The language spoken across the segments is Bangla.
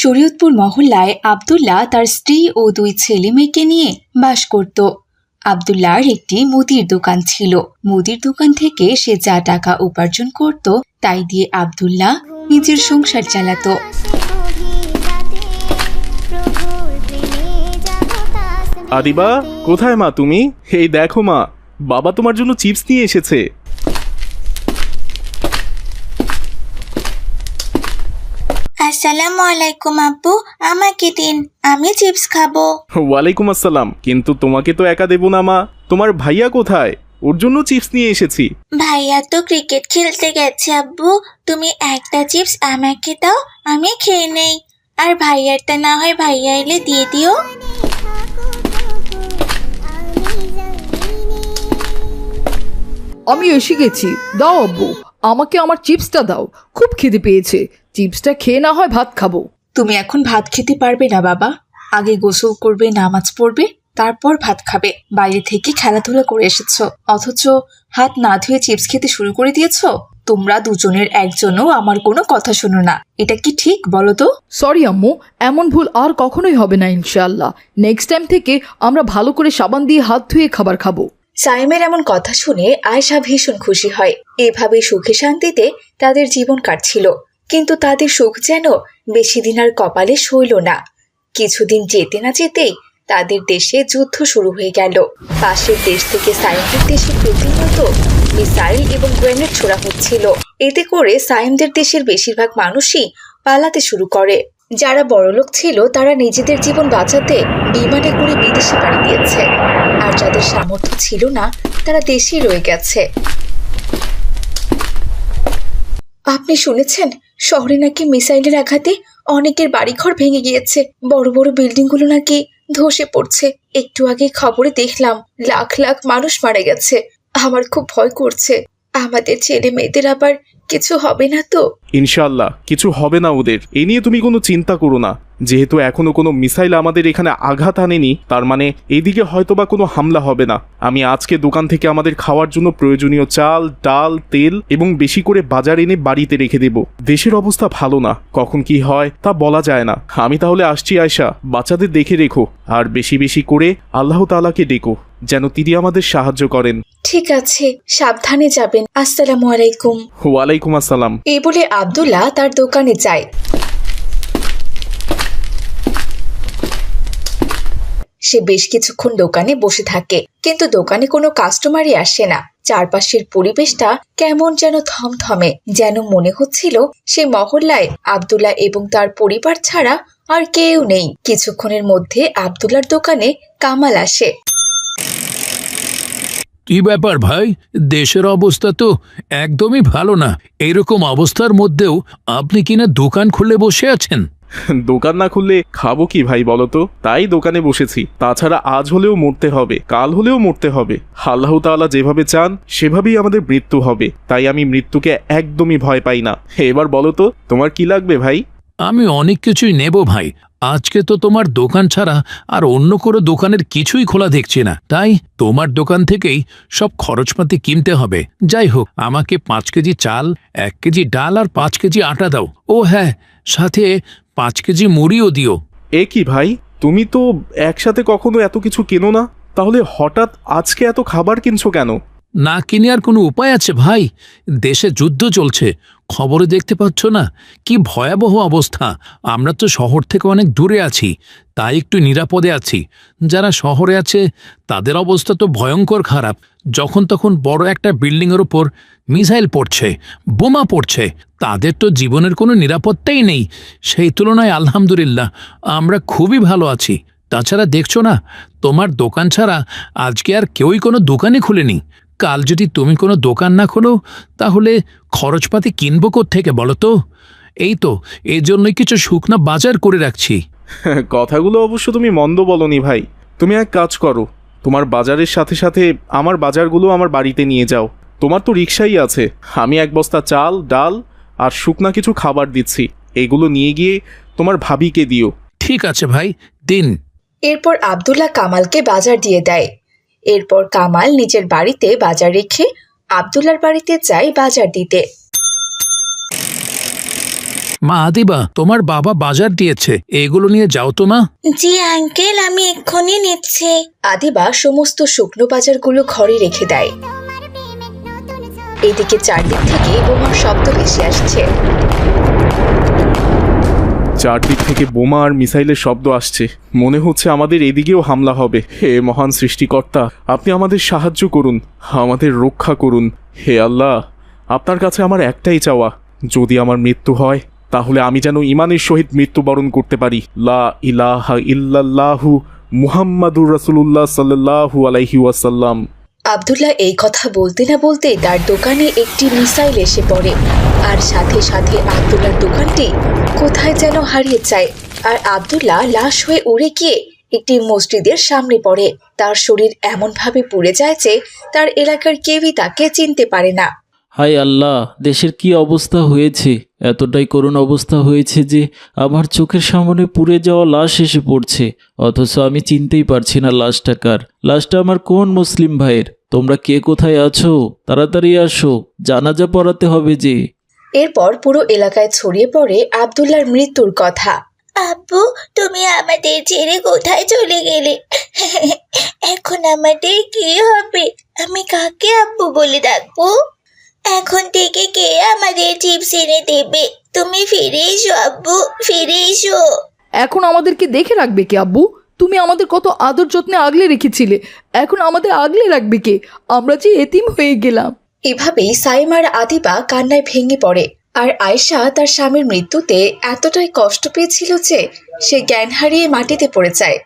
শরীয়তপুর মহল্লায় আবদুল্লাহ তার স্ত্রী ও দুই ছেলে মেয়েকে নিয়ে বাস করত। আব্দুল্লাহর একটি মুদির দোকান ছিল। মুদির দোকান থেকে সে যা টাকা উপার্জন করত, তাই দিয়ে আব্দুল্লাহ নিজের সংসার চালাতো। আদিবা, কোথায় মা তুমি? এই দেখো মা, বাবা তোমার জন্য চিপস নিয়ে এসেছে। আসসালামু আলাইকুম আব্বু। আমাকে দিন আমি চিপস খাব। ওয়ালাইকুম আসসালাম। কিন্তু তোমাকে তো একা দেবো না মা। তোমার ভাইয়া কোথায়? ওর জন্য চিপস নিয়ে এসেছি। ভাইয়া তো ক্রিকেট খেলতে গেছে আব্বু। তুমি একটা চিপস আমাকে দাও আমি খেয়ে নেই। আর ভাইয়ারটা না হয় ভাইয়া এলে দিয়ে দিও। আমি এসে গেছি দাও আব্বু। আমাকে আমার চিপসটা দাও। খুব খিদে পেয়েছে। চিপসটা খেয়ে না হয় ভাত খাব। তুমি এখন ভাত খেতে পারবে না বাবা। আগে গোসল করবে নামাজ পড়বে তারপর ভাত খাবে। বাইরে থেকে খেলাধুলা করে এসেছ। অথচ হাত না ধুয়ে চিপস খেতে শুরু করে দিয়েছ? তোমরা দুজনের একজনও আমার কোনো কথা শোনো না। এটা কি ঠিক বলো তো? সরি আম্মু এমন ভুল আর কখনোই হবে না ইনশাল্লাহ নেক্সট টাইম থেকে আমরা ভালো করে সাবান দিয়ে হাত ধুয়ে খাবার খাব। সাইমের এমন কথা শুনে আয়শা ভীষণ খুশি হয়। এভাবে সুখে শান্তিতে তাদের জীবন কাটছিল। কিন্তু তাদের সুখ যেন বেশি দিন আর কপালে সইল না। কিছুদিন যেতে না যেতেই তাদের দেশে যুদ্ধ শুরু হয়ে গেল। পাশের দেশ থেকে সাইমদের দেশে প্রতিনিয়ত মিসাইল এবং গ্রেনেড ছোড়া হচ্ছিল। এতে করে সাইমদের দেশের বেশিরভাগ মানুষই পালাতে শুরু করে। যারা বড়লোক ছিল, তারা নিজেদের জীবন বাঁচাতে বিমানে করে বিদেশে পাড়ি দিয়েছে। আর যাদের সামর্থ্য ছিল না, তারা দেশেই রয়ে গেছে। আপনি শুনেছেন, শহরে নাকি মিসাইলের আঘাতে অনেকের বাড়িঘর ভেঙে গিয়েছে। বড় বড় বিল্ডিংগুলো নাকি ধসে পড়ছে। একটু আগে খবরে দেখলাম, লাখ লাখ মানুষ মারা গেছে। আমার খুব ভয় করছে। আমাদের ছেলে মেয়েদের আবার কিছু হবে না তো? ইনশাল্লাহ কিছু হবে না ওদের। এ নিয়ে তুমি কোনো চিন্তা করো না। যেহেতু এখনও কোনো মিসাইল আমাদের এখানে আঘাত আনেনি তার মানে এদিকে হয়তোবা কোনো হামলা হবে না। আমি আজকে দোকান থেকে আমাদের খাওয়ার জন্য প্রয়োজনীয় চাল ডাল তেল এবং বেশি করে বাজার এনে বাড়িতে রেখে দেব। দেশের অবস্থা ভালো না। কখন কি হয় তা বলা যায় না। আমি তাহলে আসছি আয়সা বাচ্চাদের দেখে রেখো। আর বেশি বেশি করে আল্লাহ তাআলাকে ডেকো যেন তিনি আমাদের সাহায্য করেন। ঠিক আছে সাবধানে যাবেন। আসসালামু আলাইকুম। ওয়ালাইকুম আসসালাম। এই বলে আব্দুল্লাহ তার দোকানে যায়। সে বেশ কিছুক্ষণ দোকানে বসে থাকে। কিন্তু দোকানে কোনো কাস্টমারই আসে না। চারপাশের পরিবেশটা কেমন যেন থমথমে, যেন মনে হচ্ছিল সে মহল্লায় আব্দুল্লাহ এবং তার পরিবার ছাড়া আর কেউ নেই। কিছুক্ষণের মধ্যে আব্দুল্লার দোকানে কামাল আসে। কি ব্যাপার ভাই? দেশের অবস্থা তো একদমই ভালো না। এরকম অবস্থার মধ্যেও আপনি কিনা দোকান খুলে বসে আছেন? দোকান না খুললে খাব কি ভাই বলো তো তাই দোকানে বসেছি। তাছাড়া আজ হলেও মরতে হবে, কাল হলেও মরতে হবে। আল্লাহ তাআলা যেভাবে চান, সেভাবেই আমাদের মৃত্যু হবে। তাই আমি মৃত্যুকে একদমই ভয় পাই না। এবার বলো তো তোমার কি লাগবে ভাই? আমি অনেক কিছুই নেব ভাই। আজকে তো তোমার দোকান ছাড়া আর অন্য কোনো দোকানের কিছুই খোলা দেখছি না। তাই তোমার দোকান থেকেই সব খরচপাতি কিনতে হবে। যাই হোক, আমাকে পাঁচ কেজি চাল, এক কেজি ডাল আর পাঁচ কেজি আটা দাও। ও হ্যাঁ সাথে পাঁচ কেজি মুড়িও দিও। এ কি ভাই? তুমি তো একসাথে কখনো এত কিছু কেনো না? তাহলে হঠাৎ আজকে এত খাবার কিনছো কেন? না কিনে আর কোনো উপায় আছে ভাই? দেশে যুদ্ধ চলছে। খবরে দেখতে পাচ্ছ না? কি ভয়াবহ অবস্থা। আমরা তো শহর থেকে অনেক দূরে আছি তাই একটু নিরাপদে আছি। যারা শহরে আছে তাদের অবস্থা তো ভয়ঙ্কর খারাপ। যখন তখন বড় একটা বিল্ডিংয়ের ওপর মিসাইল পড়ছে, বোমা পড়ছে, তাদের তো জীবনের কোনো নিরাপত্তাই নেই। সেই তুলনায় আলহামদুলিল্লাহ, আমরা খুবই ভালো আছি। তাছাড়া দেখছ না, তোমার দোকান ছাড়া আজকে আর কেউই কোনো দোকানই খুলেনি। কাল যদি তুমি কোনো দোকান না খোলো, তাহলে খরচপাতি কিনবো থেকে বলো তো? এই তো এই জন্যই কিছু শুকনা বাজার করে রাখছি। কথাগুলো অবশ্য তুমি মন্দ বলনি ভাই। তুমি এক কাজ করো তোমার বাজারের সাথে সাথে আমার বাজারগুলো আমার বাড়িতে নিয়ে যাও। তোমার তো রিক্সাই আছে। আমি এক বস্তা চাল ডাল আর শুকনা কিছু খাবার দিচ্ছি। এগুলো নিয়ে গিয়ে তোমার ভাবিকে দিও। ঠিক আছে ভাই দিন। এরপর আব্দুল্লাহ কামালকে বাজার দিয়ে দেয়। এরপর কামাল নিজের বাড়িতে বাজার রেখে আবদুল্লার বাড়িতে যায় বাজার দিতে। মা আদিবা তোমার বাবা বাজার দিয়েছে। এগুলো নিয়ে যাও তো মা। জি আঙ্কেল আমি এক্ষুনি নিচ্ছি। আদিবা সমস্ত শুকনো বাজারগুলো ঘরে রেখে দেয়। এদিকে চারদিক থেকে বোমার শব্দ ভেসে আসছে। চারদিক থেকে বোমা আর মিসাইলের শব্দ আসছে। মনে হচ্ছে আমাদের এদিকেও হামলা হবে। হে মহান সৃষ্টিকর্তা আপনি আমাদের সাহায্য করুন আমাদের রক্ষা করুন। হে আল্লাহ আপনার কাছে আমার একটাই চাওয়া যদি আমার মৃত্যু হয়। তাহলে আমি যেন ইমানের সহিত মৃত্যুবরণ করতে পারি। লা ইলাহা ইল্লাল্লাহু মুহাম্মাদুর রাসূলুল্লাহ সাল্লাল্লাহু আলাইহি ওয়াসাল্লাম। আবদুল্লাহ এই কথা বলতে না বলতে তার দোকানে একটি মিসাইল এসে পড়ে। আর সাথে সাথে আবদুল্লার দোকানটি কোথায় যেন হারিয়ে যায়। আর আবদুল্লাহ লাশ হয়ে উড়ে গিয়ে একটি মসজিদের সামনে পড়ে। তার শরীর এমনভাবে পুড়ে যায় যে তার এলাকার কেউই তাকে চিনতে পারে না। হায় আল্লাহ দেশের কি অবস্থা হয়েছে? এতটাই করুণ অবস্থা হয়েছে যে আমার চোখের সামনে পুড়ে যাওয়া লাশ এসে পড়ছে। অথচ আমি চিনতেই পারছি না লাশটা কার। লাশটা আমার কোন মুসলিম ভাইয়ের? তোমরা কে কোথায় আছো? তাড়াতাড়ি আসো। জানাজা পড়াতে হবে যে। এরপর পুরো এলাকায় ছড়িয়ে পড়ে আবদুল্লার মৃত্যুর কথা। আব্বু তুমি আমাদের ছেড়ে কোথায় চলে গেলে? এখন আমাদের কি হবে? আমি কাকে আব্বু বলে ডাকবো? এখন থেকে কে আমাদের চিপস এনে দেবে? তুমি ফিরে এসো আব্বু ফিরে এসো। এখন আমাদেরকে দেখে রাখবে কে আব্বু? তুমি আমাদের কত আদর যত্নে আগলে রেখেছিলে। এখন আমাদের আগলে রাখবে কে? আমরা যে এতিম হয়ে গেলাম। এভাবেই সাইমার আদিবা কান্নায় ভেঙে পড়ে। আর আয়শা তার স্বামীর মৃত্যুতে এতটাই কষ্ট পেয়েছিল যে সে জ্ঞান হারিয়ে মাটিতে পড়ে যায়।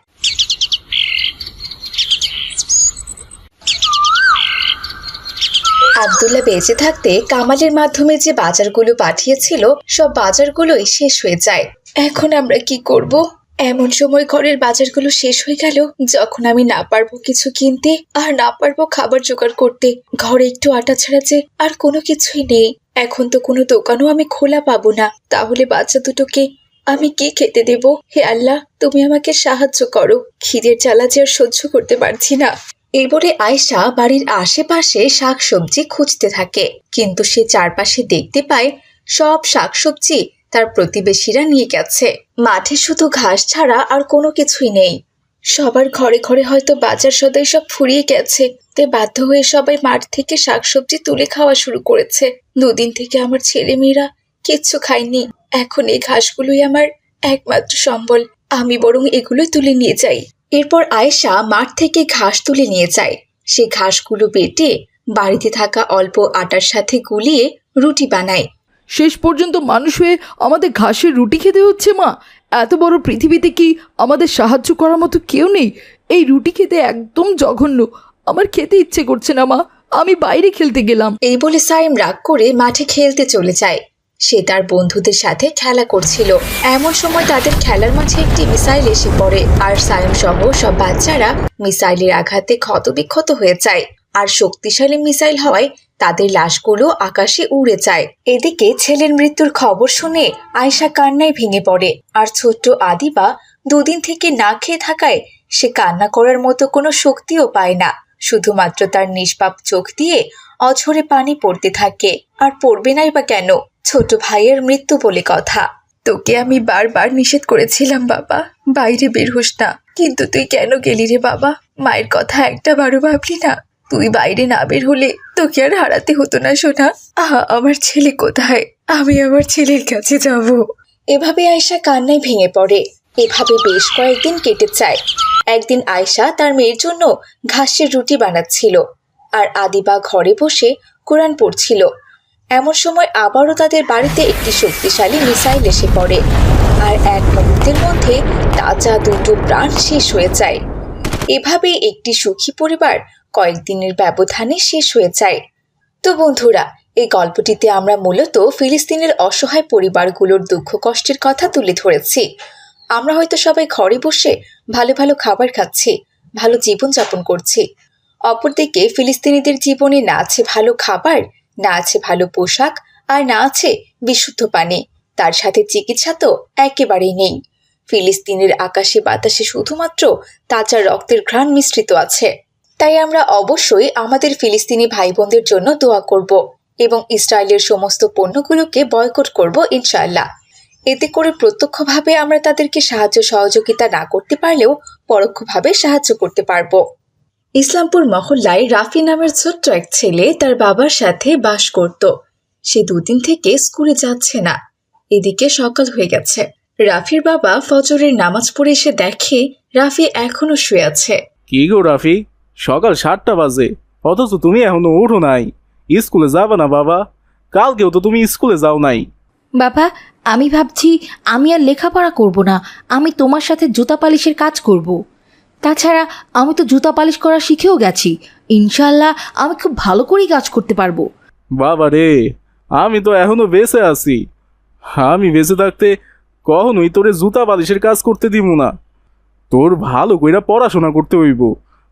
আবদুল্লাহ বেঁচে থাকতে কামালের মাধ্যমে যে বাজারগুলো পাঠিয়েছিল, সব বাজারগুলোই শেষ হয়ে যায়। এখন আমরা কি করব? এমন সময় ঘরের বাজারগুলো শেষ হয়ে গেল, যখন আমি না পারব কিছু কিনতে আর না পারব খাবার জোগাড় করতে। ঘরে একটু আটা ছাড়া যে আর কোনো কিছুই নেই। এখন তো কোনো দোকানও আমি খোলা পাবো না। তাহলে বাচ্চা দুটোকে আমি কি খেতে দেব? হে আল্লাহ, তুমি আমাকে সাহায্য করো। খিদের জ্বালা যে আর সহ্য করতে পারছি না। এই বলে আয়শা বাড়ির আশেপাশে শাকসবজি খুঁজতে থাকে। কিন্তু সে চারপাশে দেখতে পায়, সব শাকসবজি তার প্রতিবেশীরা নিয়ে গেছে। মাঠে শুধু ঘাস ছাড়া আর কোনো কিছুই নেই। সবার ঘরে ঘরে হয়তো বাজার সদাই সব ফুরিয়ে গেছে। তে বাধ্য হয়ে সবাই মাঠ থেকে শাকসবজি তুলে খাওয়া শুরু করেছে। দুদিন থেকে আমার ছেলে মেয়েরা কিচ্ছু খায়নি। এখন এই ঘাসগুলোই আমার একমাত্র সম্বল। আমি বরং এগুলো তুলে নিয়ে যাই। এরপর আয়েশা মাঠ থেকে ঘাস তুলে নিয়ে যায়। সে ঘাসগুলো বেটে বাড়িতে থাকা অল্প আটার সাথে গুলিয়ে রুটি বানায়। শেষ পর্যন্ত মানুষ হয়ে আমাদের ঘাসের রুটি খেতে হচ্ছে মা। এত বড় পৃথিবীতে কি আমাদের সাহায্য করার মতো কেউ নেই? এই রুটি খেতে একদম জঘন্য। আমার খেতে ইচ্ছে করছে না মা। আমি বাইরে খেলতে গেলাম। এই বলে সাইম রাগ করে মাঠে খেলতে চলে যায়। সে তার বন্ধুদের সাথে খেলা করছিল। এমন সময় তাদের খেলার মাঝে একটি মিসাইল এসে পড়ে, আর সাইম সহ সব বাচ্চারা মিসাইলের আঘাতে ক্ষতবিক্ষত হয়ে যায়। আর শক্তিশালী মিসাইল হওয়ায় তাদের লাশগুলো আকাশে উড়ে যায়। এদিকে ছেলের মৃত্যুর খবর শুনে আয়শা কান্নায় ভেঙে পড়ে, আর ছোট্ট আদিবা দুদিন থেকে না খেয়ে থাকায় সে কান্না করার মতো কোনো শক্তিও পায় না। শুধুমাত্র তার নিষ্পাপ চোখ দিয়ে অঝরে পানি পড়তে থাকে, আর পড়বে নাই বা কেন? ছোট ভাইয়ের মৃত্যু বলে কথা। তোকে আমি বারবার নিষেধ করেছিলাম, বাবা। বাইরে বের হোস না। কিন্তু তুই কেন গেলি রে, বাবা? মায়ের কথা একটা বারো ভাবলি না? তুই বাইরে না বের হলে তোকে আর হারাতে হতো না, সোনা। আহা, আমার ছেলে কোথায়? আমি আমার ছেলের কাছে যাব। এভাবে আয়শা কান্নায় ভেঙে পড়ে। এভাবে বেশ কয়েকদিন কেটে যায়। একদিন আয়শা তার মেয়ের জন্য ঘাসের রুটি বানাচ্ছিল। আর আদিবা ঘরে বসে কোরআন পড়ছিল। এমন সময় আবারও তাদের বাড়িতে একটি শক্তিশালী মিসাইল এসে পড়ে। আর এক মুহূর্তের মধ্যে তাজা দুটো প্রাণ শেষ হয়ে যায়। এভাবে একটি সুখী পরিবার কয়েকদিনের ব্যবধানে শেষ হয়ে যায়। তো বন্ধুরা, এই গল্পটিতে আমরা মূলত ফিলিস্তিনের অসহায় পরিবারগুলোর দুঃখ কষ্টের কথা তুলে ধরেছি। আমরা হয়তো সবাই ঘরে বসে ভালো ভালো খাবার খাচ্ছি, ভালো জীবনযাপন করছি। অপরদিকে ফিলিস্তিনিদের জীবনে না আছে ভালো খাবার না আছে ভালো পোশাক আর না আছে বিশুদ্ধ পানি। তার সাথে চিকিৎসা তো একেবারেই নেই। ফিলিস্তিনের আকাশে বাতাসে শুধুমাত্র তাজা রক্তের ঘ্রাণ মিশ্রিত আছে। তাই আমরা অবশ্যই আমাদের ফিলিস্তিনি ভাই বোনদের জন্য দোয়া করব এবং ইসরায়েলের সমস্ত পণ্যগুলোকে বয়কট করব ইনশাআল্লাহ। এতে করে প্রত্যক্ষভাবে আমরা তাদেরকে সাহায্য সহযোগিতা না করতে পারলেও পরোক্ষভাবে সাহায্য করতে পারব। ইসলামপুর মহল্লায় রাফি নামের ছোট্ট এক ছেলে তার বাবার সাথে বাস করত। সে দুদিন থেকে স্কুলে যাচ্ছে না। এদিকে সকাল হয়ে গেছে। রাফির বাবা ফজরের নামাজ পড়ে এসে দেখে রাফি এখনও শুয়ে আছে। কি গো রাফি? সকাল সাতটা বাজে। অথচ তুমি এখনও ওঠো নাই। স্কুলে যাবে না বাবা? কালকেও তো তুমি স্কুলে যাও নাই। বাবা আমি ভাবছি আমি আর লেখাপড়া করব না। আমি তোমার সাথে জুতা পালিশের কাজ করব। তাছাড়া আমি তো জুতা পালিশ করা শিখেও গেছি। ইনশাল্লাহ আমি খুব ভালো করেই কাজ করতে পারব। বাবা রে, আমি তো এখনও বেঁচে আছি। আমি বেঁচে থাকতে কখনোই তোরে জুতা পালিশের কাজ করতে দিব না। তোর ভালো কইরা পড়াশোনা করতে হইব।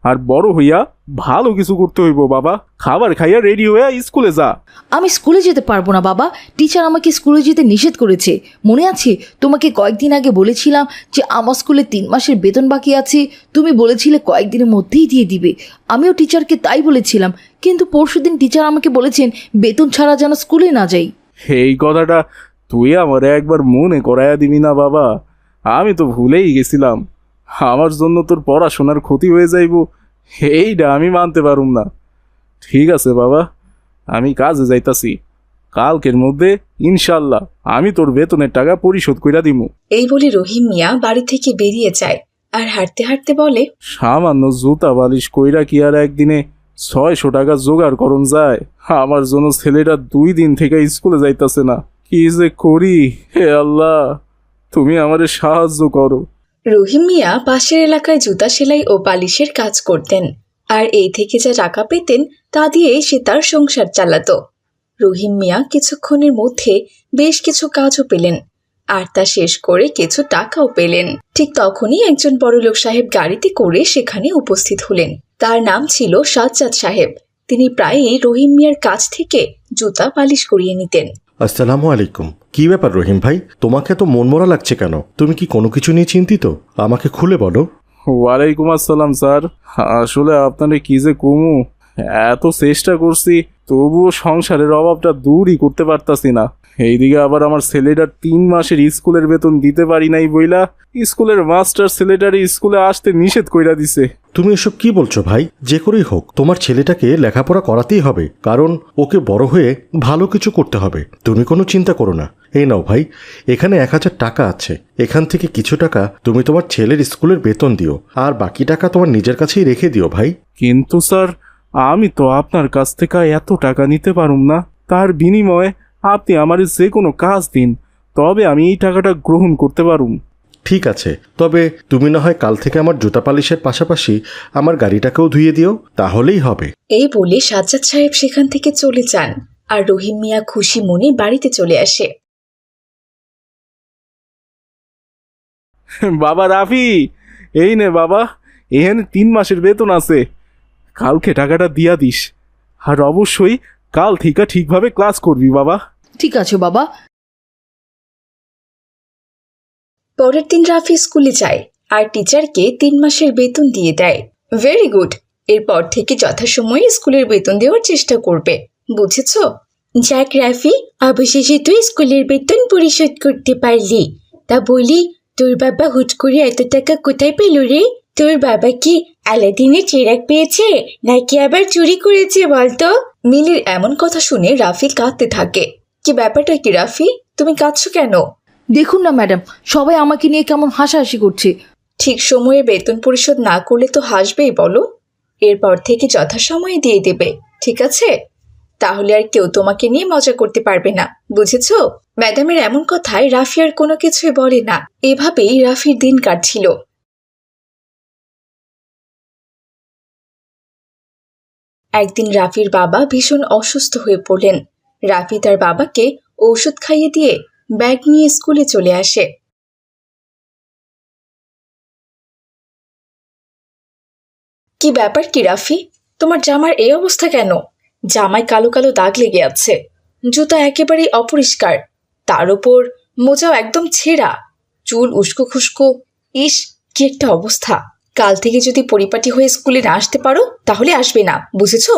আর বড় হইয়া ভালো কিছু করতে হইব বাবা। খাবার খাইয়া রেডি হইয়া স্কুলে যা। আমি স্কুলে যেতে পারব না বাবা। টিচার আমাকে স্কুলে যেতে নিষেধ করেছে। মনে আছে? তোমাকে কয়েকদিন আগে বলেছিলাম যে আমার স্কুলে তিন মাসের বেতন বাকি আছে। তুমি বলেছিলে কয়েকদিনের মধ্যেই দিয়ে দিবে। আমিও টিচারকে তাই বলেছিলাম। কিন্তু পরশুদিন টিচার আমাকে বলেছেন বেতন ছাড়া যেন স্কুলে না যাই। এই কথাটা তুই আমার একবার মনে করাইয়া দিবি না বাবা। আমি তো ভুলেই গেছিলাম। আমার জন্য তোর পড়াশোনার ক্ষতি হয়ে যাইব এইটা আমি মানতে পারুম না। ঠিক আছে বাবা আমি কাজে যাইতাছি। কালকের মধ্যে ইনশাল্লাহ আমি তোর বেতনের টাকা পরিশোধ কইরা দিমু। এই বলে রহিম মিয়া বাড়ি থেকে বেরিয়ে যায় আর হাঁটতে হাঁটতে বলে সামান্য জুতা বালিশ কইরা কি আর একদিনে ছয়শো টাকা জোগাড় করন যায়? আমার জন্য ছেলেটা দুই দিন থেকে স্কুলে যাইতাছে না। কি যে করি হে আল্লাহ তুমি আমারে সাহায্য করো। রহিম মিয়া পাশের এলাকায় জুতা সেলাই ও পালিশের কাজ করতেন, আর এই থেকে যা টাকা পেতেন তা দিয়ে সে তার সংসার চালাত। রহিম মিয়া কিছুক্ষণের মধ্যে বেশ কিছু কাজও পেলেন, আর তা শেষ করে কিছু টাকাও পেলেন। ঠিক তখনই একজন বড়লোক সাহেব গাড়িতে করে সেখানে উপস্থিত হলেন। তার নাম ছিল সাজ্জাদ সাহেব। তিনি প্রায়ই রহিম মিয়ার কাছ থেকে জুতা পালিশ করিয়ে নিতেন। আসসালামু আলাইকুম। কি ব্যাপার রহিম ভাই? তোমাকে তো মনমরা লাগছে কেন? তুমি কি কোনো কিছু নিয়ে চিন্তিত? আমাকে খুলে বলো। ওয়ালাইকুম আসসালাম স্যার। আসলে আপনারে কি যে কুমু? এত চেষ্টা করছি তবুও সংসারের অভাবটা দূরই করতে পারতাছি না। এইদিকে আবার আমার ছেলেটার তিন মাসের স্কুলের বেতন দিতে পারি নাই বইলা স্কুলের মাস্টার ছেলেটারে স্কুলে আসতে নিষেধ কইরা দিছে। তুমি এসব কি বলছো ভাই? যে করেই হোক তোমার ছেলেটাকে লেখাপড়া করাতেই হবে কারণ ওকে বড় হয়ে ভালো কিছু করতে হবে। তুমি কোনো চিন্তা করো না। এই নাও ভাই এখানে এক হাজার টাকা আছে। এখান থেকে কিছু টাকা তুমি তোমার ছেলের স্কুলের বেতন দিও আর বাকি টাকা তোমার নিজের কাছেই রেখে দিও ভাই। কিন্তু স্যার আমি তো আপনার কাছ থেকে এত টাকা নিতে পারুম না। তার বিনিময়ে আপনি আমার যে কোনো কাজ দিন তবে আমি এই টাকাটা গ্রহণ করতে পারুম। ঠিক আছে তবে তুমি না হয় কাল থেকে আমার জুতা পালিশের পাশাপাশি আমার গাড়িটাকেও ধুয়ে দিও তাহলেই হবে। এই বলে সাজ্জাদ সাহেব সেখান থেকে চলে যান আর রহিম মিয়া খুশি মনে বাড়িতে চলে আসে। বাবা রাফি, এই নে বাবা এখানে তিন মাসের বেতন আছে। কালকে টাকাটা দিয়া দিস। আর অবশ্যই কাল থেকে ঠিকভাবে ক্লাস করবি বাবা। ঠিক আছে বাবা। পরের দিন রাফি স্কুলে যায় আর টিচারকে তিন মাসের বেতন দিয়ে দেয়। ভেরি গুড এরপর থেকে যথাসময়ে স্কুলের বেতন দেওয়ার চেষ্টা করবে। বুঝেছ? যাক রাফি, অবশেষে তুই স্কুলের বেতন পরিশোধ করতে পারলি। তা বলি তোর বাবা হুট করে এত টাকা কোথায় পেল রে? তোর বাবা কি আলাদিনের চেরাক পেয়েছে নাকি আবার চুরি করেছে বলতো? মিলির এমন কথা শুনে রাফি কাঁদতে থাকে। কি ব্যাপারটা কি রাফি? তুমি কাঁদছো কেন? দেখুন না ম্যাডাম সবাই আমাকে নিয়ে কেমন হাসাহাসি করছে। ঠিক সময়ে বেতন পরিশোধ না করলে তো হাসবেই বলো। এরপর থেকে যথাসময়ে দিয়ে দেবে ঠিক আছে? তাহলে আর কেউ তোমাকে নিয়ে মজা করতে পারবে না, বুঝেছ? ম্যাডামের এমন কথায় রাফি আর কোনো কিছুই বলে না। এভাবেই রাফির দিন কাটছিল। একদিন রাফির বাবা ভীষণ অসুস্থ হয়ে পড়লেন। রাফি তার বাবাকে ঔষধ খাইয়ে দিয়ে ব্যাগ নিয়ে স্কুলে চলে আসে। কি ব্যাপার কি রাফি? তোমার জামার এই অবস্থা কেন? জামায় কালো কালো দাগ লেগে আছে। জুতা একেবারেই অপরিষ্কার। তার ওপর মোজাও একদম ছেঁড়া। চুল উস্কো খুস্কো। ইস, কি একটা অবস্থা। কাল থেকে যদি পরিপাটি হয়ে স্কুলে না আসতে পারো, তাহলে আসবে না, বুঝেছ?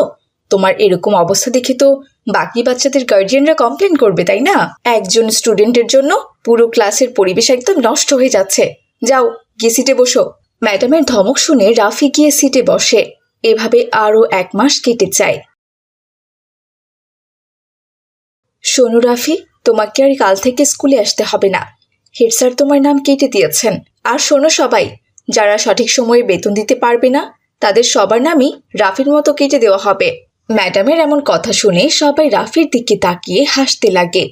তোমার এরকম অবস্থা দেখে তো বাকি বাচ্চাদের গার্জিয়ানরা কমপ্লেন করবে, তাই না? একজন স্টুডেন্টের জন্য পুরো ক্লাসের পরিবেশ একদম নষ্ট হয়ে যাচ্ছে। যাও, গিয়ে সিটে বসো। ম্যাডামের ধমক শুনে রাফি গিয়ে সিটে বসে। এভাবে আরও এক মাস কেটে যায়। শোনো রাফি, তোমাকে আর কাল থেকে স্কুলে আসতে হবে না। হেড স্যার তোমার নাম কেটে দিয়েছেন। আর শোনো সবাই, যারা সঠিক সময়ে বেতন দিতে পারবে না, তাদের সবার নামই রাফির মতো কেটে দেওয়া হবে। ম্যাডামের এমন কথা শুনে সবাই রাফির দিকে তাকিয়ে হাসতে লাগে।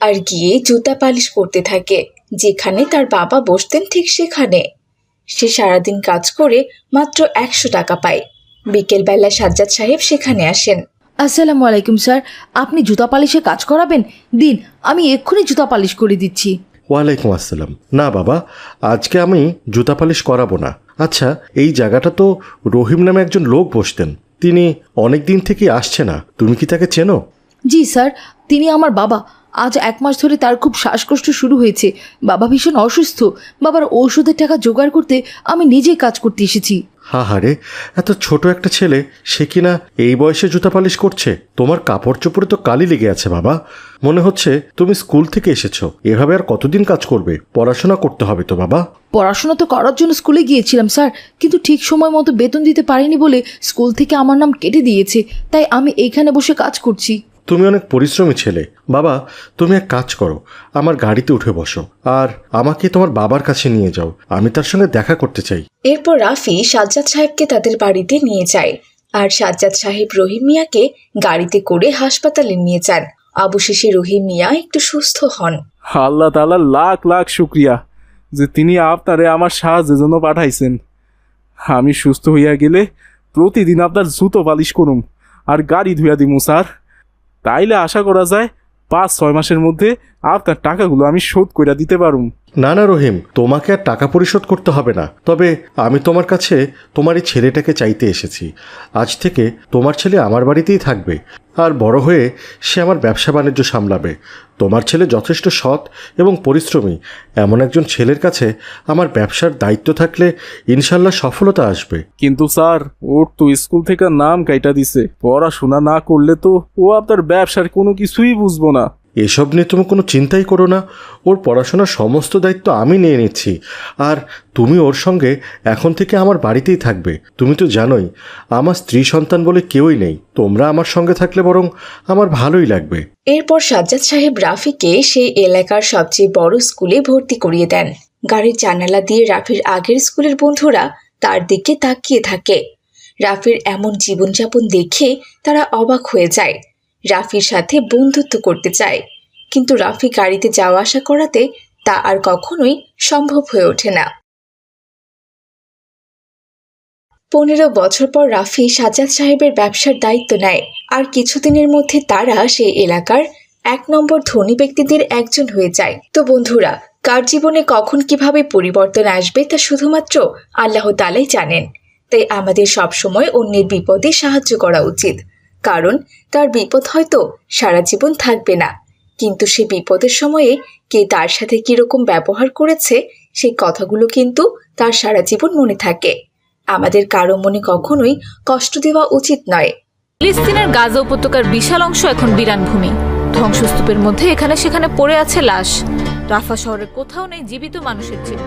আর গিয়ে জুতা পালিশ করতে থাকে, যেখানে তার বাবা বসতেন ঠিক সেখানে। সে সারাদিন কাজ করে মাত্র একশো টাকা পায়। বিকেলবেলা সাজ্জাদ সাহেব সেখানে আসেন। আসসালামু আলাইকুম স্যার। আপনি জুতা পালিশে কাজ করাবেন? দিন আমি এক্ষুনি জুতা পালিশ করে দিচ্ছি। ওয়ালাইকুম আসসালাম। না বাবা আজকে আমি জুতা পালিশ করাবো না। আচ্ছা এই জায়গাটা তো রহিম নামে একজন লোক বসতেন। তিনি অনেক দিন থেকেই আসছে না। তুমি কি তাকে চেনো? জি স্যার তিনি আমার বাবা। আজ এক মাস ধরে তার খুব শ্বাসকষ্ট শুরু হয়েছে। বাবা ভীষণ অসুস্থ। বাবার ঔষধের টাকা জোগাড় করতে আমি নিজেই কাজ করতে এসেছি। হা হারে এত ছোট একটা ছেলে, সে কিনা এই বয়সে জুতা পালিশ করছে? তোমার কাপড় চোপড়ে তো কালি লেগে আছে, বাবা। মনে হচ্ছে তুমি স্কুল থেকে এসেছ। এভাবে আর কতদিন কাজ করবে? পড়াশোনা করতে হবে তো, বাবা। পড়াশোনা তো করার জন্য স্কুলে গিয়েছিলাম, স্যার। কিন্তু ঠিক সময় মতো বেতন দিতে পারিনি বলে স্কুল থেকে আমার নাম কেটে দিয়েছে। তাই আমি এইখানে বসে কাজ করছি। তুমি অনেক পরিশ্রমী ছেলে। বাবা তুমি এক কাজ করো। আমার গাড়িতে উঠে বসো। আর আমাকে তোমার বাবার কাছে নিয়ে যাও। আমি তার সঙ্গে দেখা করতে চাই। এরপর রাফি সাজ্জাদ সাহেবকে তাদের বাড়িতে নিয়ে যায়। আর সাজ্জাদ সাহেব রহিম মিয়াকে গাড়িতে করে হাসপাতালে নিয়ে যান। অবশেষে রহিম মিয়া একটু সুস্থ হন। আল্লাহ তালা লাখ লাখ শুক্রিয়া যে তিনি আপনারে আমার সাহায্যের জন্য পাঠাইছেন। আমি সুস্থ হইয়া গেলে প্রতিদিন আপনার জুতো পালিশ করুম। আর গাড়ি ধুইয়া দিমু স্যার। তাইলে আশা করা যায় পাঁচ ছয় মাসের মধ্যে আপনার টাকাগুলো আমি শোধ কইরা দিতে পারুম। না না রহিম তোমাকে আর টাকা পরিশোধ করতে হবে না। তবে আমি তোমার কাছে তোমার এই ছেলেটাকে চাইতে এসেছি। আজ থেকে তোমার ছেলে আমার বাড়িতেই থাকবে। আর বড় হয়ে সে আমার ব্যবসা বাণিজ্য সামলাবে। তোমার ছেলে যথেষ্ট সৎ এবং পরিশ্রমী। এমন একজন ছেলের কাছে আমার ব্যবসার দায়িত্ব থাকলে ইনশাল্লাহ সফলতা আসবে। কিন্তু স্যার ওর তো স্কুল থেকে নাম কাইটা দিছে। পড়াশোনা না করলে তো ও আপনার ব্যবসার কোনো কিছুই বুঝব না। এসব নিয়ে তুমি কোনো চিন্তাই করো না। ওর পড়াশোনার সমস্ত দায়িত্ব আমি নিয়ে নিচ্ছি। আর তুমি ওর সঙ্গে এখন থেকে আমার বাড়িতেই থাকবে। তুমি তো জানোই, আমার স্ত্রী সন্তান বলে কেউই নেই। তোমরা আমার সঙ্গে থাকলে বরং আমার ভালোই লাগবে। এরপর সাজ্জাদ সাহেব রাফিকে সেই এলাকার সবচেয়ে বড় স্কুলে ভর্তি করিয়ে দেন। গাড়ির জানালা দিয়ে রাফির আগের স্কুলের বন্ধুরা তার দিকে তাকিয়ে থাকে। রাফির এমন জীবনযাপন দেখে তারা অবাক হয়ে যায়। রাফির সাথে বন্ধুত্ব করতে চায়। কিন্তু রাফি গাড়িতে যাওয়া আসা করাতে তা আর কখনোই সম্ভব হয়ে ওঠে না। পনেরো বছর পর রাফি সাজাদ সাহেবের ব্যবসার দায়িত্ব নেয়। আর কিছুদিনের মধ্যে তারা সেই এলাকার এক নম্বর ধনী ব্যক্তিদের একজন হয়ে যায়। তো বন্ধুরা, কার জীবনে কখন কীভাবে পরিবর্তন আসবে তা শুধুমাত্র আল্লাহ তালাই জানেন। তাই আমাদের সবসময় অন্যের বিপদে সাহায্য করা উচিত। কারণ তার বিপদ হয়তো সারা জীবন থাকবে না। কিন্তু সে বিপদের সময়ে কে তার সাথে কীরকম ব্যবহার করেছে সেই কথাগুলো কিন্তু তার সারা জীবন মনে থাকে। আমাদের কারও মনে কখনোই কষ্ট দেওয়া উচিত নয়। ফিলিস্তিনের গাজা উপত্যকার বিশাল অংশ এখন বিরান ভূমি। ধ্বংসস্তূপের মধ্যে এখানে সেখানে পড়ে আছে লাশ। রাফা শহরের কোথাও নেই জীবিত মানুষের চিহ্ন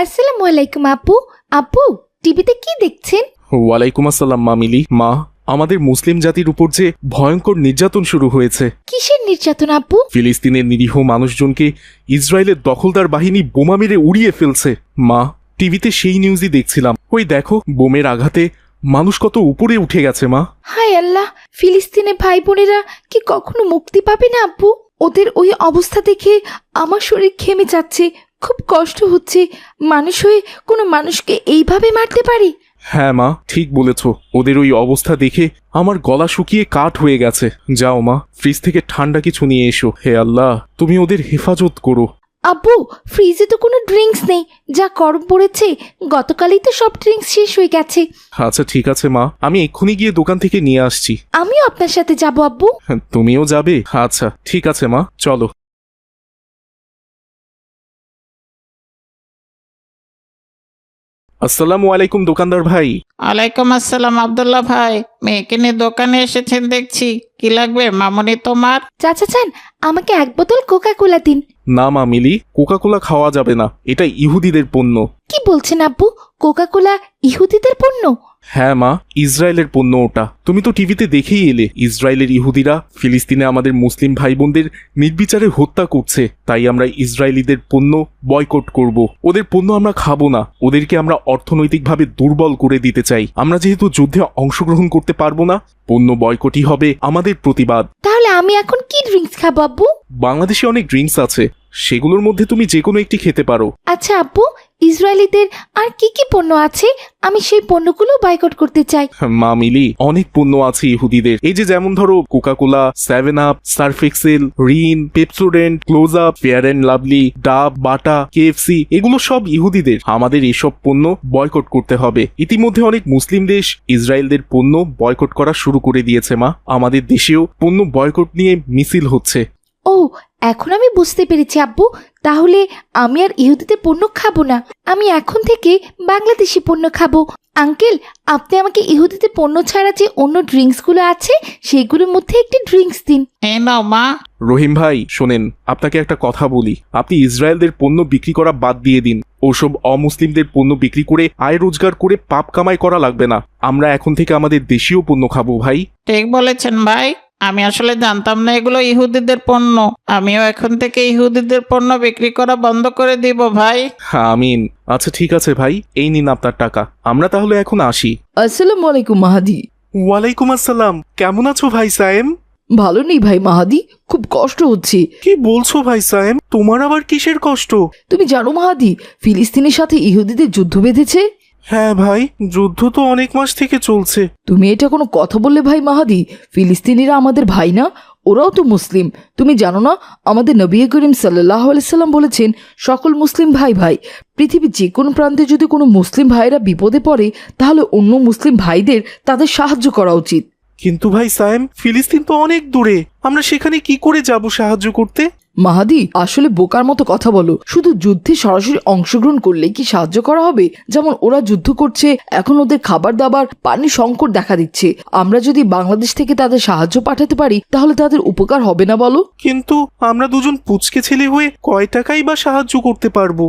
আসসালামু আলাইকুম আপু। আপু টিভিতে কি দেখছেন? ওয়ালাইকুম আসসালাম মামিলি মা। আমাদের মুসলিম জাতির উপর যে ভয়ঙ্কর নির্যাতন শুরু হয়েছে। কিসের নির্যাতন আপু ফিলিস্তিনের নিরীহ মানুষজনকে ইসরায়েলের দখলদার বাহিনী বোমা মেরে উড়িয়ে ফেলছে। মা টিভিতে সেই নিউজই দেখছিলাম। ওই দেখো বোমের আঘাতে মানুষ কত উপরে উঠে গেছে মা। হায় আল্লাহ ফিলিস্তিনে ভাই বোনেরা কি কখনো মুক্তি পাবে না আপু ওদের ওই অবস্থা দেখে আমার শরীর ঘেমে যাচ্ছে খুব কষ্ট হচ্ছে। মানুষ হয়ে কোনো মানুষকে এইভাবে মারতে পারি? হ্যাঁ মা ঠিক বলেছ। ওদের ওই অবস্থা দেখে আমার গলা শুকিয়ে কাঠ হয়ে গেছে। যাও মা ফ্রিজ থেকে ঠান্ডা কিছু নিয়ে এসো। হে আল্লাহ তুমি ওদের হেফাজত করো। আব্বু ফ্রিজে তো কোনো ড্রিঙ্কস নেই। যা গরম পড়েছে গতকালই তো সব ড্রিঙ্কস শেষ হয়ে গেছে। আচ্ছা ঠিক আছে মা আমি এক্ষুনি গিয়ে দোকান থেকে নিয়ে আসছি। আমিও আপনার সাথে যাব আব্বু। তুমিও যাবে? আচ্ছা ঠিক আছে মা চলো। আসসালামু আলাইকুম দোকানদার ভাই। ওয়ালাইকুম আসসালাম আব্দুল্লাহ ভাই। মেয়েকে নিয়ে দোকানে এসেছেন দেখছি। কি লাগবে মামনি তোমার? চাচা চান আমাকে এক বোতল কোকা কোলা দিন। না মা মিলি কোকা কোলা খাওয়া যাবে না। এটা ইহুদিদের পণ্য। কি বলছেন আব্বু? কোকা কোলা ইহুদিদের পণ্য? হ্যাঁ মা ইসরায়েলের পণ্য ওটা। তুমি তো টিভিতে দেখেই এলে ইসরায়েলের ইহুদিরা ফিলিস্তিনে আমাদের মুসলিম ভাই বোনদের নির্বিচারে হত্যা করছে। তাই আমরা ইসরায়েলিদের পণ্য বয়কট করব। ওদের পণ্য আমরা খাব না। ওদেরকে আমরা অর্থনৈতিকভাবে দুর্বল করে দিতে চাই। আমরা যেহেতু যুদ্ধে অংশগ্রহণ করতে পারব না পণ্য বয়কটই হবে আমাদের প্রতিবাদ। তাহলে আমি এখন কি ড্রিঙ্কস খাব আব্বু? বাংলাদেশে অনেক ড্রিঙ্কস আছে। সেগুলোর মধ্যে তুমি যে কোনো একটি খেতে পারো। আচ্ছা আপু ইসরায়েলিদের আর কি কি পণ্য আছে? আমি সেই পণ্যগুলো বয়কট করতে চাই। মা মিলি অনেক পণ্য আছে ইহুদিদের। এই যে যেমন ধরো Coca Cola seven up Surf Excel Rin Pepsodent close up fair and lovely Dove Bata KFC এগুলো সব ইহুদিদের। আমাদের এসব পণ্য বয়কট করতে হবে। ইতিমধ্যে অনেক মুসলিম দেশ ইসরায়েলদের পণ্য বয়কট করা শুরু করে দিয়েছে মা। আমাদের দেশেও পণ্য বয়কট নিয়ে মিছিল হচ্ছে। ও এখন আমি বুঝতে পেরেছি আব্বু। তাহলে আমি আর ইহুদিতে পণ্য খাব না। আমি এখন থেকে বাংলাদেশি পণ্য খাব। আঙ্কেল আপনি আমাকে ইহুদিতে পণ্য ছাড়া যে অন্য ড্রিঙ্কসগুলো আছে সেগুলোর মধ্যে একটি ড্রিঙ্কস দিন। নাও মা। রহিম ভাই শোনেন আপনাকে একটা কথা বলি। আপনি ইসরায়েলদের পণ্য বিক্রি করা বাদ দিয়ে দিন। ওসব অমুসলিমদের পণ্য বিক্রি করে আয় রোজগার করে পাপ কামাই করা লাগবে না। আমরা এখন থেকে আমাদের দেশীয় পণ্য খাব ভাই। ঠিক বলেছেন ভাই। আমি আসলে জানতাম না এগুলো ইহুদিদের পণ্য। আমিও এখন থেকে ইহুদিদের পণ্য বিক্রি করা বন্ধ করে দিব ভাই। আমিন। আচ্ছা ঠিক আছে ভাই। এই নিন আপনার টাকা। আমরা তাহলে এখন আসি। আসসালামু আলাইকুম মাহাদি। ওয়ালাইকুম আসসালাম। কেমন আছো ভাই সায়েম? ভালো নেই ভাই মাহাদি। খুব কষ্ট হচ্ছে। কি বলছো ভাই সায়েম? তোমার আবার কিসের কষ্ট? তুমি জানো মাহাদি ফিলিস্তিনের সাথে ইহুদিদের যুদ্ধ বেঁধেছে? হ্যাঁ ভাই যুদ্ধ তো অনেক মাস থেকে চলছে। তুমি এটা কোনো কথা বললে ভাই মাহাদি? ফিলিস্তিনিরা আমাদের ভাই না? ওরাও তো মুসলিম। তুমি জানো না আমাদের নবী করিম সাল্লাহ আলাইসাল্লাম বলেছেন সকল মুসলিম ভাই ভাই। পৃথিবীর যে কোনো প্রান্তে যদি কোনো মুসলিম ভাইরা বিপদে পড়ে তাহলে অন্য মুসলিম ভাইদের তাদের সাহায্য করা উচিত। কিন্তু ভাই সায়েম ফিলিস্তিন তো অনেক দূরে। আমরা সেখানে কি করে যাব সাহায্য করতে? মাহাদি আসলে বোকার মতো কথা বলো। শুধু যুদ্ধে সরাসরি অংশগ্রহণ করলে কি সাহায্য করা হবে? যেমন ওরা যুদ্ধ করছে এখন ওদের খাবার দাবার পানি সংকট দেখা দিচ্ছে। আমরা যদি বাংলাদেশ থেকে তাদের সাহায্য পাঠাতে পারি তাহলে তাদের উপকার হবে না বলো? কিন্তু আমরা দুজন পুচকে ছেলে হয়ে কয় টাকাই বা সাহায্য করতে পারব?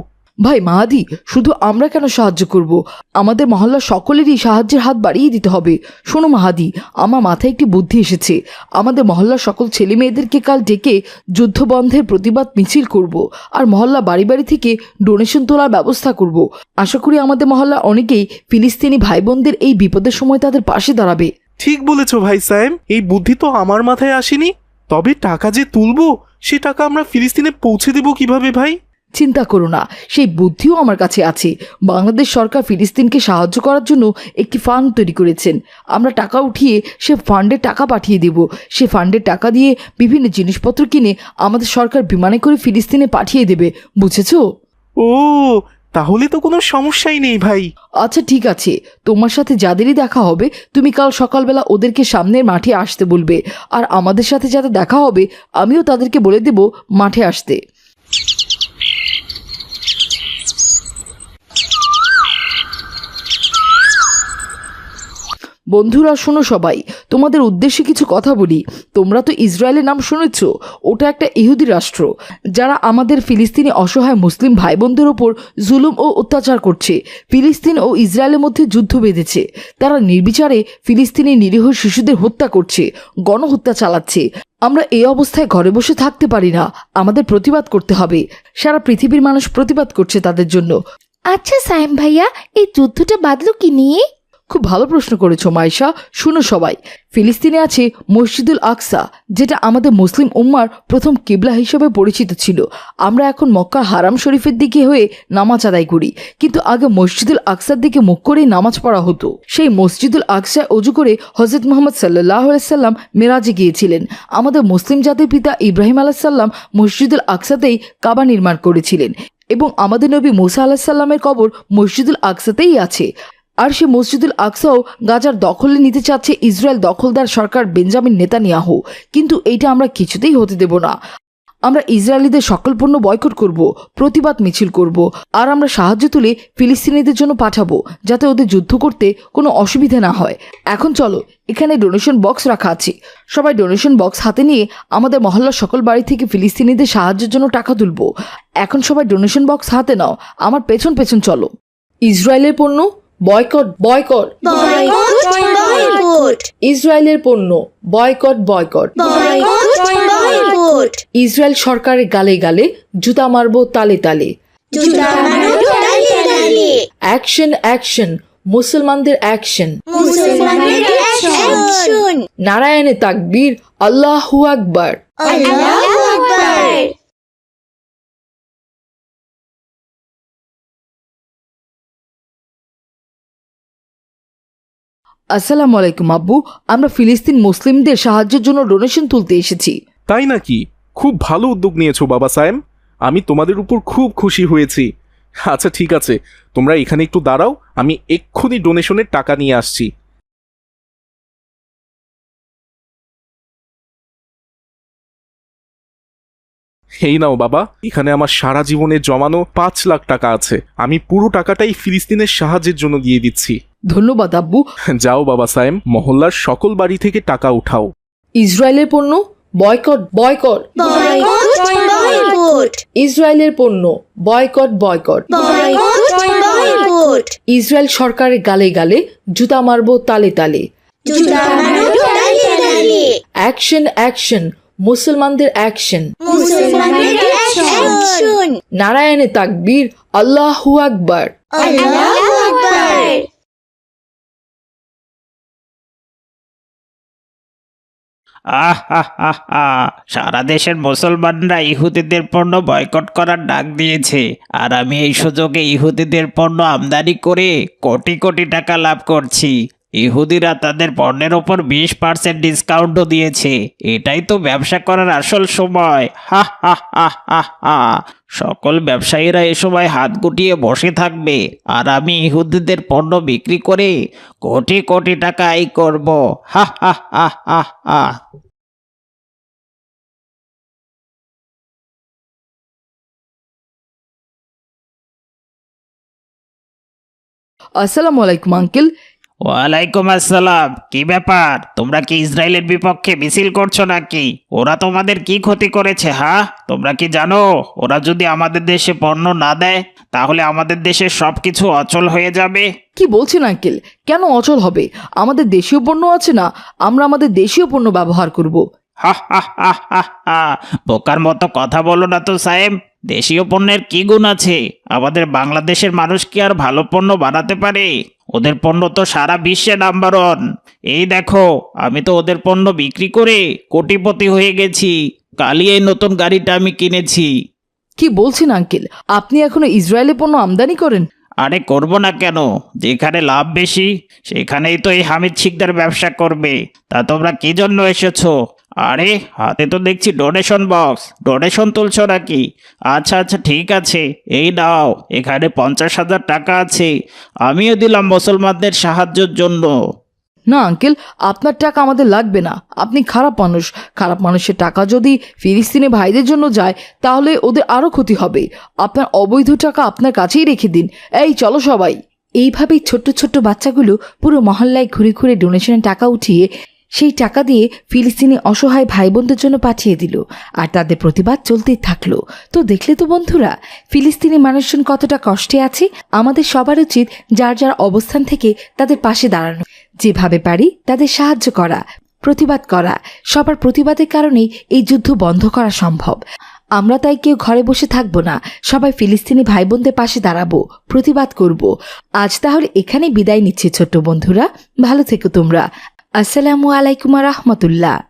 ভাই, মাহাদি, শুধু আমরা কেন সাহায্য করব? আমাদের মহল্লার সকলেরই সাহায্যের হাত বাড়িয়ে দিতে হবে। শোনো মাহাদি, আমার মাথায় একটি বুদ্ধি এসেছে। আমাদের মহল্লার সকল ছেলে মেয়েদেরকে কাল ডেকে যুদ্ধ বন্ধের প্রতিবাদ মিছিল করব আর মহল্লা বাড়ি বাড়ি থেকে ডোনেশন তোলার ব্যবস্থা করব। আশা করি আমাদের মহল্লা অনেকেই ফিলিস্তিনি ভাই বোনদের এই বিপদের সময় তাদের পাশে দাঁড়াবে। ঠিক বলেছ ভাই সায়েম এই বুদ্ধি তো আমার মাথায় আসেনি। তবে টাকা যে তুলবো, সে টাকা আমরা ফিলিস্তিনে পৌঁছে দেব কীভাবে ভাই? চিন্তা করো না সেই বুদ্ধিও আমার কাছে আছে। বাংলাদেশ সরকার ফিলিস্তিনকে সাহায্য করার জন্য একটি ফান্ড তৈরি করেছেন। আমরা টাকা উঠিয়ে সে ফান্ডে টাকা পাঠিয়ে দেব। সে ফান্ডের টাকা দিয়ে বিভিন্ন জিনিসপত্র কিনে আমাদের সরকার বিমানে করে ফিলিস্তিনে পাঠিয়ে দেবে বুঝেছ? ও তাহলে তো কোনো সমস্যাই নেই ভাই। আচ্ছা ঠিক আছে। তোমার সাথে যাদেরই দেখা হবে তুমি কাল সকালবেলা ওদেরকে সামনের মাঠে আসতে বলবে। আর আমাদের সাথে যাতে দেখা হবে আমিও তাদেরকে বলে দেব মাঠে আসতে। বন্ধুরা, শোনো সবাই, তোমাদের উদ্দেশ্যে কিছু কথা বলি। তোমরা তো ইসরায়েলের নাম শুনেছ, ওটা একটা ইহুদি রাষ্ট্র, যারা আমাদের ফিলিস্তিনি অসহায় মুসলিম ভাই বোনদের ওপর জুলুম ও অত্যাচার করছে। ফিলিস্তিন ও ইসরায়েলের মধ্যে যুদ্ধ বেঁধেছে। তারা নির্বিচারে ফিলিস্তিনি নিরীহ শিশুদের হত্যা করছে, গণহত্যা চালাচ্ছে। আমরা এই অবস্থায় ঘরে বসে থাকতে পারি না, আমাদের প্রতিবাদ করতে হবে। সারা পৃথিবীর মানুষ প্রতিবাদ করছে তাদের জন্য। আচ্ছা সায়েম ভাইয়া, এই যুদ্ধটা বাদলো কি নিয়ে? খুব ভালো প্রশ্ন করেছ, মাইশা। শুনো সবাই, ফিলিস্তিনে আছে মসজিদুল আকসা, যেটা আমাদের মুসলিম উম্মার প্রথম কিবলা হিসেবে পরিচিত ছিল। আমরা এখন মক্কা হারাম শরীফের দিকে হয়ে নামাজ আদায় করি। কিন্তু আগে মসজিদুল আকসার দিকে মুখ করেই নামাজ পড়া হতো। সেই মসজিদুল আকসায় অজু করে হজরত মোহাম্মদ সাল্লাহ সাল্লাম মেরাজে গিয়েছিলেন। আমাদের মুসলিম জাতির পিতা ইব্রাহিম আলাহিসাল্লাম মসজিদুল আকসাতেই কাবা নির্মাণ করেছিলেন। এবং আমাদের নবী মুসা আলাহ সাল্লামের কবর মসজিদুল আকসাতেই আছে। আর সে মসজিদুল আকসাও গাজার দখলে নিতে চাচ্ছে ইসরায়েল দখলদার সরকার বেঞ্জামিন নেতানিয়াহু। কিন্তু এইটা আমরা কিছুতেই হতে দেব না। আমরা ইসরায়েলিদের সকল পণ্য বয়কট করব, প্রতিবাদ মিছিল করব, আর আমরা সাহায্য তুলে ফিলিস্তিনিদের জন্য পাঠাবো, যাতে ওদের যুদ্ধ করতে কোনো অসুবিধা না হয়। এখন চলো, এখানে ডোনেশন বক্স রাখা আছে। সবাই ডোনেশন বক্স হাতে নিয়ে আমাদের মহল্লার সকল বাড়ি থেকে ফিলিস্তিনিদের সাহায্যের জন্য টাকা তুলবো। এখন সবাই ডোনেশন বক্স হাতে নাও, আমার পেছন পেছন চলো। ইসরায়েলের পণ্য? Boycott boycott. বয়কট ইসরায়েলের পণ্য বয়কট বয়কট। বয়কট ইসরায়েল সরকারের গালে গালে জুতা মারবো তালে তালে। অ্যাকশন অ্যাকশন মুসলমানদের অ্যাকশন নারায়ণে তাকবীর আল্লাহু আকবার। আল্লাহু আসসালামু আলাইকুম, আব্বু। আমরা ফিলিস্তিন মুসলিমদের সাহায্যের জন্য ডোনেশন তুলতে এসেছি। তাই নাকি? খুব ভালো উদ্যোগ নিয়েছো, বাবা সায়েম। আমি তোমাদের উপর খুব খুশি হয়েছি। আচ্ছা ঠিক আছে। তোমরা এখানে একটু দাঁড়াও, আমি এক্ষুনি ডোনেশনের টাকা নিয়ে আসছি। এই নাও, বাবা। এখানে আমার সারা জীবনে জমানো পাঁচ লাখ টাকা আছে। আমি পুরো টাকাটাই ফিলিস্তিনের সাহায্যের জন্য দিয়ে দিচ্ছি। ধন্যবাদ আব্বু। যাও বাবা সায়েম মহল্লার সকল বাড়ি থেকে টাকা উঠাও। ইসরায়েলের পণ্য? Boycott boycott. ইসরায়েলের পণ্য? Boycott boycott. ইসরায়েল সরকারের গালে গালে জুতা মারবো তালে তালে। Action action. মুসলমানদের অ্যাকশন। নারায়ণে তাকবীর আল্লাহু আকবার। আল্লাহু সারা দেশের মুসলমানরা ইহুদিদের পণ্য বয়কট করার ডাক দিয়েছে। আর আমি এই সুযোগে ইহুদিদের পণ্য আমদানি করে কোটি কোটি টাকা লাভ করছি। ইহুদিরা তাদের পণ্যের ওপর বিশ পার্সেন্ট ডিসকাউন্টও দিয়েছে। এটাই তো ব্যবসা করার আসল সময়। হা হা হা হা। সকল ব্যবসায়ীরা এ সময় হাত গুটিয়ে বসে থাকবে। আর আমি ইহুদিদের পণ্য বিক্রি করে কোটি কোটি টাকা আয় করব। হা হা হা হা হা। আসসালামু আলাইকুম, আঙ্কেল। ওয়ালাইকুম আসসালাম। কি ব্যাপার? তোমরা কি ইসরায়েলের বিপক্ষে মিছিল করছ নাকি? ওরা তোমাদের কি ক্ষতি করেছে হ্যাঁ তোমরা কি জানো? ওরা যদি আমাদের দেশে পণ্য না দেয় তাহলে আমাদের দেশের সব কিছু অচল হয়ে যাবে। কি বলছেন আঙ্কেল? কেন অচল হবে? আমাদের দেশীয় পণ্য আছে না আমরা আমাদের দেশীয় পণ্য ব্যবহার করব। হা হা হা হা হা। বোকার মতো কথা বলো না তো সাহেব দেশীয় পণ্যের কি গুণ আছে? আমাদের বাংলাদেশের মানুষ কি আর ভালো পণ্য বানাতে পারে? ওদের পণ্য তো সারা বিশ্বে নাম্বার ওয়ান এই দেখো, আমি তো ওদের পণ্য বিক্রি করে কোটিপতি হয়ে গেছি। কালই এই নতুন গাড়িটা আমি কিনেছি। কি বলছেন, আঙ্কেল? আপনি এখনও ইসরায়েলে পণ্য আমদানি করেন? আরে করব না কেন? যেখানে লাভ বেশি, সেখানেই তো এই হামিদ শিকদার ব্যবসা করবে। তা তোমরা কি জন্য এসেছ? আরে, হাতে তো দেখছি ডোনেশন বক্স ডোনেশন তুলছো নাকি? আচ্ছা আচ্ছা ঠিক আছে। এই নাও, এখানে পঞ্চাশ হাজার টাকা আছে। আমিও দিলাম মুসলমানদের সাহায্যের জন্য। না, আঙ্কেল, আপনার টাকা আমাদের লাগবে না। আপনি খারাপ মানুষ। খারাপ মানুষের টাকা যদি ফিলিস্তিনি ভাইদের জন্য যায়, তাহলে ওদের আরও ক্ষতি হবে। আপনার অবৈধ টাকা আপনার কাছেই রেখে দিন। এই, চলো সবাই। এইভাবেই ছোট্ট ছোট্ট বাচ্চাগুলো পুরো মহল্লায় ঘুরে ঘুরে ডোনেশনের টাকা উঠিয়ে সেই টাকা দিয়ে ফিলিস্তিনি অসহায় ভাই বোনদের জন্য পাঠিয়ে দিল। আর তাদের প্রতিবাদ চলতেই থাকল। তো দেখলে তো বন্ধুরা, ফিলিস্তিনি মানুষজন কতটা কষ্টে আছে? আমাদের সবার উচিত যার যার অবস্থান থেকে তাদের পাশে দাঁড়ানো। যেভাবে পারি তাদের সাহায্য করা, প্রতিবাদ করা। সবার প্রতিবাদের কারণেই এই যুদ্ধ বন্ধ করা সম্ভব। আমরা তাই কেউ ঘরে বসে থাকব না। সবাই ফিলিস্তিনি ভাই বোনদের পাশে দাঁড়াবো, প্রতিবাদ করব। আজ তাহলে এখানে বিদায় নিচ্ছে ছোট্ট বন্ধুরা। ভালো থেকো তোমরা। আসসালামু আলাইকুম রহমতুল্লাহ।